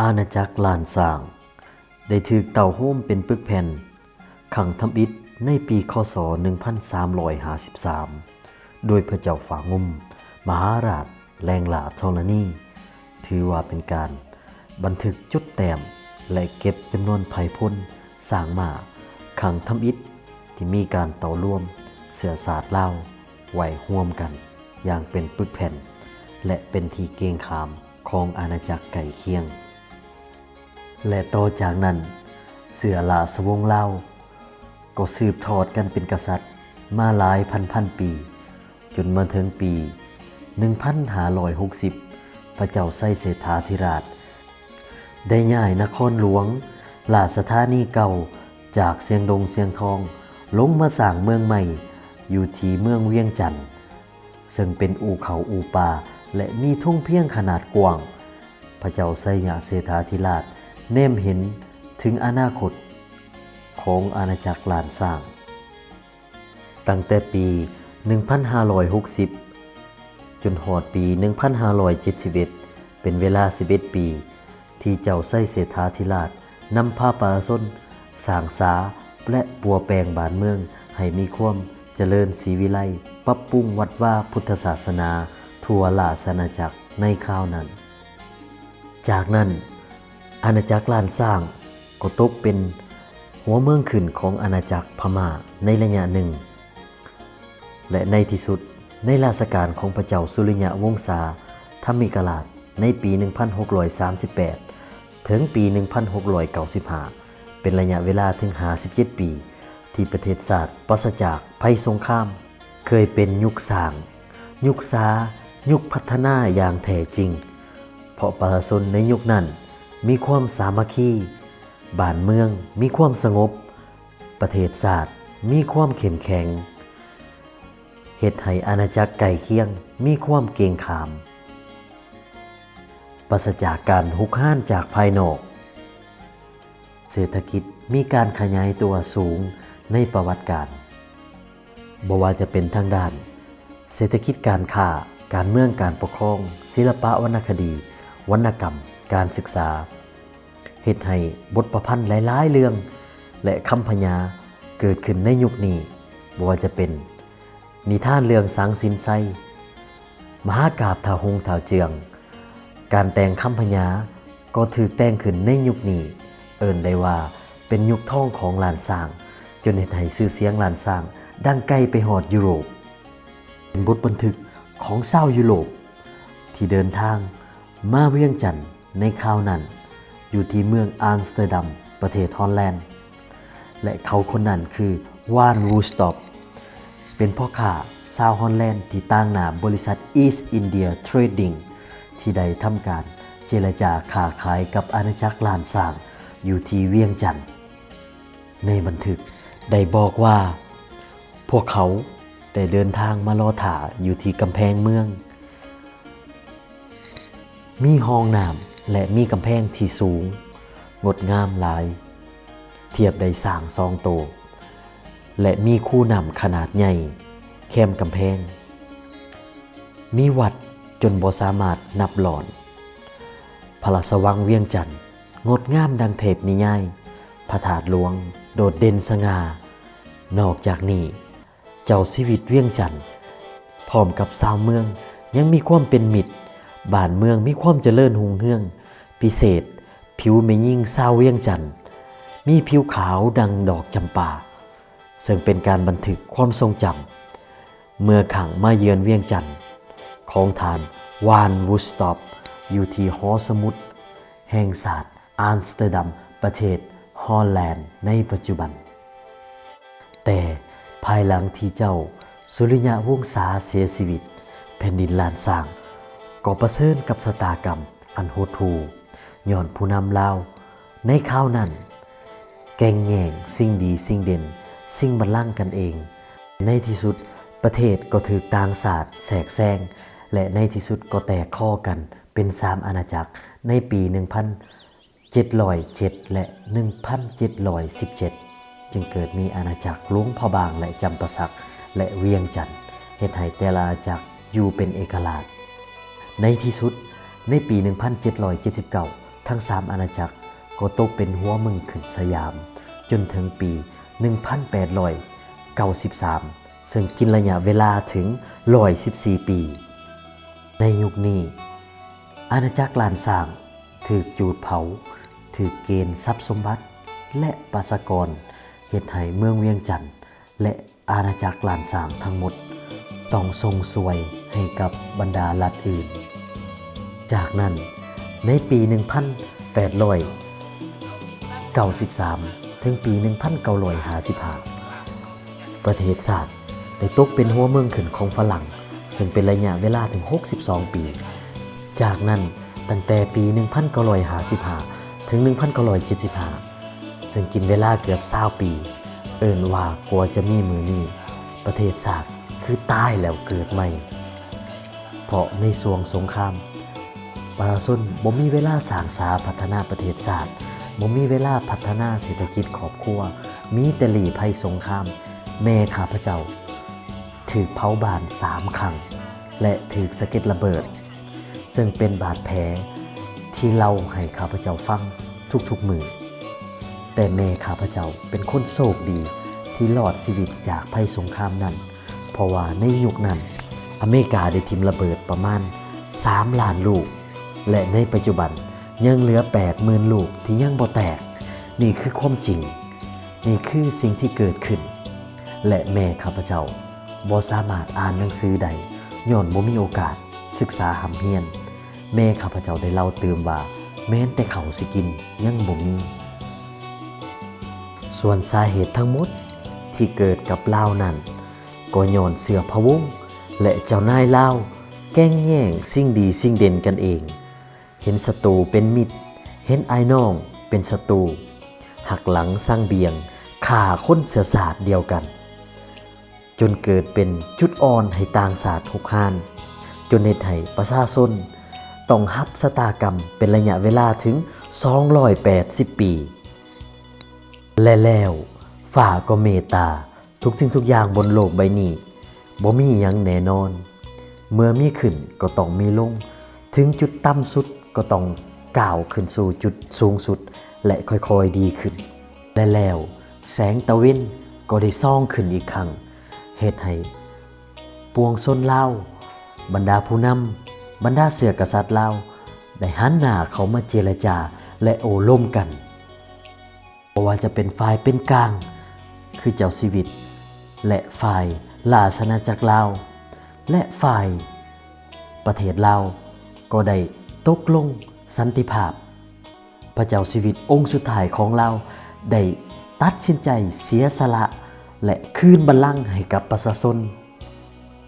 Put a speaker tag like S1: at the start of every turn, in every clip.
S1: อาณาจักรลานสร้าง ได้ถือเต่าโฮมเป็นปึกแผ่น ขังทำอิฐในปีคศ 1353 โดยพระเจ้าฝางุม มหาราชแรงหลาทรณี ถือว่าเป็นการบันทึกจุดแต้มและเก็บจำนวนไผ่พลสร้างมาขังทำอิฐที่มีการเต่อร่วม เสือศาสตร์เล่าไหวห่วมกัน อย่างเป็นปึกแผ่น และเป็นที่เกงขามของอาณาจักรไก่เคียง และต่อจากนั้น เสือลาสวงเล่า ก็สืบทอดกันเป็นกษัตริย์ มาหลายพันพันปี จนมาถึงปี 1560 พระเจ้าไส้เศรษฐาธิราช ได้ย้ายนครหลวงลาสถานีเก่าจากเสียงดงเสียงทอง ลงมาสร้างเมืองใหม่ อยู่ที่เมืองเวียงจันทน์ซึ่งเป็นอู่เขาอู่ป่าและมีทุ่งเพียงขนาดกว้าง พระเจ้าไสยาเศรษฐาธิราช เนมเห็นถึงอนาคตของอาณาจักรลานสร้าง ตั้งแต่ปี 1560 จนหอดปี 1571 เป็นเวลา 11 ปี ที่เจ้าไส้เศรษฐาธิราชนำผ้าปาส้นสางสาและปัวแปลงบานเมือง ให้มีความเจริญศรีวิไลปรับปรุงวัดว่าพุทธศาสนา ทั่วลาสนาจักรในคราวนั้น จากนั้น อาณาจักรล้านสร้างก็ตกเป็นหัวเมืองขึ้นของอาณาจักรพม่าในระยะหนึ่ง และในที่สุดในราชการของพระเจ้าสุริยะวงศาธรรมิกราชในปี 1638 ถึงปี 1695 เป็นระยะเวลาถึง 57 ปี ที่ประเทศศาสตร์ปราศจากภัยสงคราม เคยเป็นยุคสร้าง ยุคสายุคพัฒนาอย่างแท้จริง เพราะประชาชนในยุคนั้น มีความสามัคคีบ้านเมืองมีความสงบ ประเทศศาสตร์มีความเข้มแข็งเหตุให้อาณาจักรไก่เคียงมีความเกรงขาม ปราศจากการหุกห้านจากภายนอก เศรษฐกิจมีการขยายตัวสูงในประวัติการบ่ว่าจะเป็นทางด้าน เศรษฐกิจการค้า การเมืองการปกครอง ศิลปะวรรณคดี วรรณกรรม การศึกษาเหตุให้บทประพันธ์หลายๆ เรื่อง และคำพญาเกิดขึ้นในยุคนี้บ่ว่าจะเป็น นิทานเรื่องสังสินไซมหากาบทาหงทาเจือง การแต่งคำพญาก็ถือแต่งขึ้นในยุคนี้ เอิ้นได้ว่าเป็นยุคทองของลานสร้าง จนเห็นให้ชื่อเสียงลานสร้างดังไกลไปหอดยุโรป เป็นบทบันทึกของชายุโรป ที่เดินทางมาเวียงจันทน์ ในคราวนั้น อยู่ที่เมืองอัมสเตอร์ดัม ประเทศฮอลแลนด์ และเขาคนนั้นคือวานวูสต็อปเป็นพ่อค้าชาวฮอลแลนด์ที่ตั้งหนาบริษัท East India Trading ที่ได้ทำการเจรจาค้าขายกับอาณาจักรลานสร้างอยู่ที่เวียงจันทน์ในบันทึกได้บอกว่า พวกเขาได้เดินทางมารอถ่าอยู่ที่กำแพงเมือง มีห้องน้ำ และมีกำแพงที่สูง งดงามหลาย เทียบได้สร้างซองโต และมีคู่นำขนาดใหญ่แคมกำแพง มีวัดจนบ่สามารถนับหลอน พระราชวังเวียงจันทน์งดงามดังเทพนิยายพระธาตุหลวงโดดเด่นสง่า นอกจากนี้ เจ้าชีวิตเวียงจันทน์พร้อมกับสาวเมืองยังมีความเป็นมิตร บ้านเมืองมีความเจริญหุงเฮือง พิเศษ ผิวไม่ยิ่งสาเวียงจันทน์มีผิวขาวดังดอกจำปา ซึ่งเป็นการบันทึกความทรงจำเมื่อขังมาเยือนเวียงจันทน์ของทานวานวูสตอปอยู่ที่หอสมุดแห่งศาสตร์อัมสเตอร์ดัมประเทศฮอลแลนด์ในปัจจุบัน แต่ภายหลังที่เจ้าสุริยะวงศาเสียชีวิตแผ่นดินลานสร้าง ก็ประเสริญกับสตากรรมอันโหดหูย้อนผู้นำลาว ในข้าวนั้น แก่งแย่งสิ่งดีสิ่งเด่น สิ่งบันลังกันเอง ในที่สุดประเทศก็ถือต่างศาสตร์แสกแซง และในที่สุดก็แตกข้อกันเป็นสามอาณาจักรในปี 1707 และ 1717 จึงเกิดมีอาณาจักรลวงพระบางและจำปาสักและเวียงจันทน์เหตุให้แต่ละอาณาจักรอยู่เป็นเอกราช ในที่สุดในปี 1779 ทั้งสามอาณาจักรก็ตกเป็นหัวเมึงขึ้นสยาม จนถึงปี 1893 ซึ่งกินระยะเวลาถึง 114 ปี ในยุคนี้ อาณาจักรลานสร้างถือจูดเผาถือเกณฑ์ทรัพย์สมบัติ และปราสกรเหตุให้เมืองเวียงจันทร์และอาณาจักรลานสร้างทั้งหมด ต้องทรงสวยให้กับบรรดาลัฐอื่น จากนั้นในปี 1893 ถึงปี 1955 ประเทศชาติได้ตกเป็นหัวเมืองขึ้นของฝรั่ง ซึ่งเป็นระยะเวลาถึง 62 ปี จากนั้นตั้งแต่ปี 1955 ถึง 1975 ซึ่งกินเวลาเกือบ20ปี เอิ่นว่ากลัวจะมีมือนี้ ประเทศชาติคือตายแล้วเกิดใหม่ เพราะในสวงสงคราม ประชาชนบ่มีเวลาสร้างสาพัฒนาประเทศชาติบ่มีเวลาพัฒนาเศรษฐกิจครอบครัว มีแต่หลีภัยสงคราม แม่ข้าพเจ้าถือเผาบานสามครั้ง และถือสะเก็ดระเบิด ซึ่งเป็นบาดแผลที่เล่าให้ข้าพเจ้าฟังทุกๆมือ แต่แม่ข้าพเจ้าเป็นคนโชคดีที่รอดชีวิตจากภัยสงครามนั้น เพราะว่าในยุคนั้น อเมริกาได้ทิมระเบิดประมาณ 3 ล้านลูก และในปัจจุบันยังเหลือ 80,000 ลูกที่ยังบ่แตก นี่คือความจริง นี่คือสิ่งที่เกิดขึ้น และแม่ข้าพเจ้าบ่สามารถอ่านหนังสือใดย้อนบ่มีโอกาส ศึกษาหำเฮียน แม่ข้าพเจ้าได้เล่าเติมว่า แม้นแต่เขาสิกินยังบ่มีส่วนสาเหตุทั้งหมดที่เกิดกับลาวนั้นก็ย้อนเสือพะวงและเจ้านายลาวแก้งแย่งสิ่งดีสิ่งเด่นกันเอง เห็นศัตรูเป็นมิตร เห็นไอ้น้องเป็นศัตรูหักหลังสร้างเบียงข่าค้นเสือศาสตร์เดียวกัน จนเกิดเป็นจุดอ่อนให้ต่างศาสตร์ทุกหาน จนเหตุให้ประชาชนต้องฮับสตากรรมเป็นระยะเวลาถึง 280 ปี และแล้วฝ่าก็เมตตาทุกสิ่งทุกอย่างบนโลกใบนี้บ่มีหยังแน่นอน เมื่อมีขึ้นก็ต้องมีลง ถึงจุดต่ำสุด ก็ต้องก้าวขึ้นสู่จุดสูงสุด และค่อยๆดีขึ้น และแล้วแสงตะเวนก็ได้ซ่องขึ้นอีกครั้งเหตุให้ปวงชนลาวบรรดาผู้นำบรรดาเสือกษัตริย์ลาวได้หันหน้าเขามาเจรจาและโอล่มกันเพราะว่าจะเป็นฝ่ายเป็นกลาง คือเจ้าชีวิต และฝ่ายลาสนาจักรลาว และฝ่ายประเทศลาวก็ได้ ตกลงสันติภาพ พระเจ้าชีวิตองค์สุดท้ายของเราได้ตัดสินใจเสียสละ และคืนบัลลังก์ให้กับประชาชน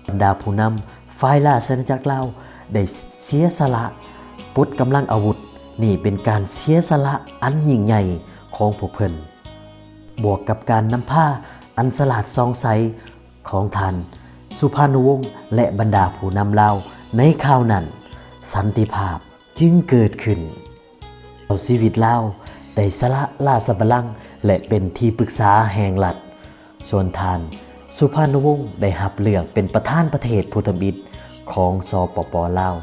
S1: บรรดาผู้นำฝ่ายราชอาณาจักรลาได้เสียสละปลดกำลังอาวุธ นี่เป็นการเสียสละอันยิ่งใหญ่ของพวกเพิ่นบวกกับการนำผ้าอันสลาดซองใสของท่านสุภานุวงศ์และบรรดาผู้นำลาในคราวนั้น สันติภาพจึงเกิดขึ้นเอาชีวิตลาได้สละราชบัลลังก์และเป็นที่ปรึกษาแห่งรัฐส่วนทาน สุภานุวงศ์ได้หับเลือกเป็นประธานประเทศพุทธบิดของสปปลาว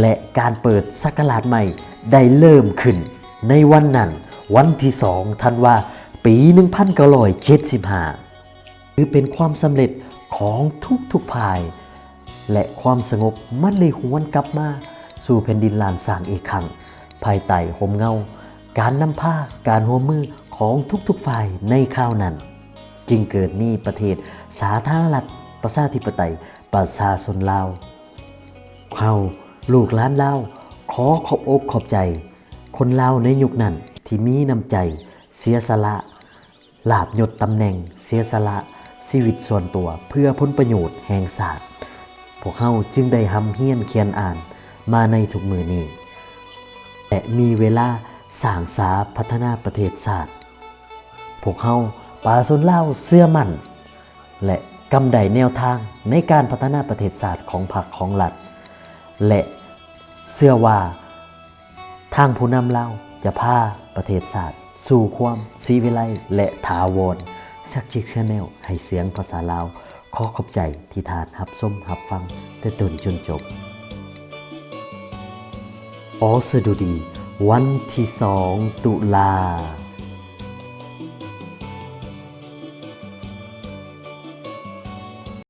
S1: และการเปิดศักราชใหม่ได้เริ่มขึ้น ในวันนั้นวันที่สองธันวาปี 1975ถือเป็นความสำเร็จของทุกๆภาย และความสงบมันได้หวนกลับมา สู่แผ่นดินลานสางอีกครั้ง ภายใต้ห่มเงา การนำผ้าการหัวมือของทุกๆฝ่ายในข้าวนั้น จึงเกิดมีประเทศสาธารณรัฐประชาธิปไตยประชาชนลาวเขาลูกล้านลาวขอขอบอกขอบใจ คนลาวในยุคนั้นที่มีน้ำใจ เสียสละลาบยศตำแหน่ง เสียสละชีวิตส่วนตัวเพื่อผลประโยชน์แห่งศาสตร์พวกเขาจึงได้ทำเฮียนเขียนอ่าน มาในทุกมือนี้และมีเวลาสร้างสาพัฒนาประเทศชาติพวกเขาปาสนเล่าเสื้อมั่น และกำไดแนวทางในการพัฒนาประเทศศาสตร์ของพรรคของรัฐและเชื่อว่าทางผู้นำเราจะพาประเทศศาสตร์สู่ความสีวิไลและถาวรชักชิกชาแนลให้เสียงภาษาลาว ขอขอบใจที่ทานหับส้มหับฟังแต่ต้นจนจบ อสดุดี วันที่สองตุลา